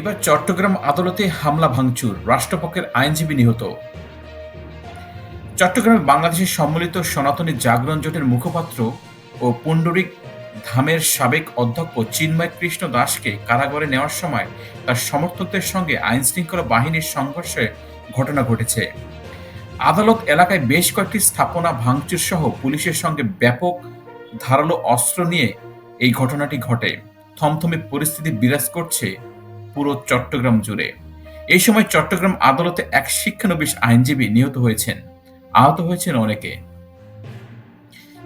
এবার চট্টগ্রাম আদালতে হামলা ভাঙচুর, রাষ্ট্রপক্ষের আইনজীবী নিহত। চট্টগ্রামে বাংলাদেশের সম্মিলিত সনাতনী জাগরণ জোটের মুখপাত্র ও পুণ্ডরিক ধামের সাবেক অধ্যক্ষ চিন্ময় কৃষ্ণ দাসকে কারাগারে নেওয়ার সময় তার সমর্থকদের সঙ্গে আইন শৃঙ্খলা বাহিনীর সংঘর্ষে ঘটনা ঘটেছে। আদালত এলাকায় বেশ কয়েকটি স্থাপনা ভাঙচুর সহ পুলিশের সঙ্গে ব্যাপক ধারালো অস্ত্র নিয়ে এই ঘটনাটি ঘটে। থমথমে পরিস্থিতি বিরাজ করছে পুরো চট্টগ্রাম জুড়ে। এই সময় চট্টগ্রাম আদালতে এক শিক্ষানবিশ আইনজীবী নিহত হয়েছেন। আহত হয়েছেন অনেকে।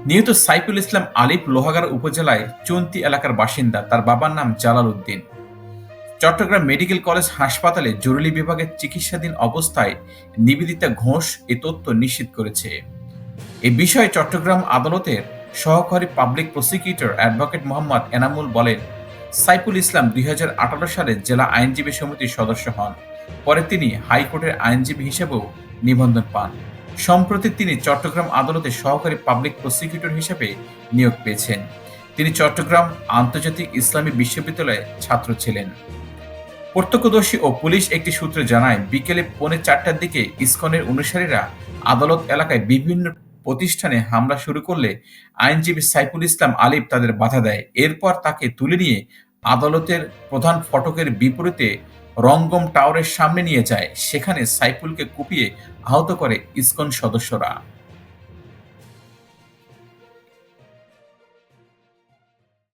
নিহত সাইফুল ইসলাম আলিফ লোহাগাড়া উপজেলায় চন্তি এলাকার বাসিন্দা, তার বাবার নাম জালাল উদ্দিন চট্টগ্রাম মেডিকেল কলেজ হাসপাতালে জরুরি বিভাগের চিকিৎসাধীন অবস্থায় নিবেদিতা ঘোষ এ তথ্য নিশ্চিত করেছে। এ বিষয়ে চট্টগ্রাম আদালতের সহকারী public prosecutor advocate Mohammad Enamul বলেন সাইফুল ইসলাম দুই হাজার আঠারো সালে জেলা আইনজীবী সমিতির সদস্য হন। পরে তিনি হাইকোর্টের আইনজীবী হিসেবেও নিবন্ধন পান। সম্প্রতি তিনি চট্টগ্রাম আদালতে সহকারী পাবলিক প্রসিকিউটর হিসেবে নিয়োগ পেয়েছেন। তিনি চট্টগ্রাম আন্তর্জাতিক ইসলামী বিশ্ববিদ্যালয়ে ছাত্র ছিলেন। প্রত্যক্ষদর্শী ও পুলিশ একটি সূত্রে জানায়, বিকেলে পৌনে চারটার দিকে ইসকনের অনুসারীরা আদালত এলাকায় বিভিন্ন প্রতিষ্ঠানে হামলা শুরু করলে আইনজীবী সাইফুল ইসলাম আলিফ তাদের বাধা দেয়। এরপর তাকে তুলে নিয়ে আদালতের প্রধান ফটকের বিপরীতে রঙ্গম টাওয়ারের সামনে নিয়ে যায়। সেখানে সাইফুলকে কুপিয়ে আহত করে ইসকন সদস্যরা।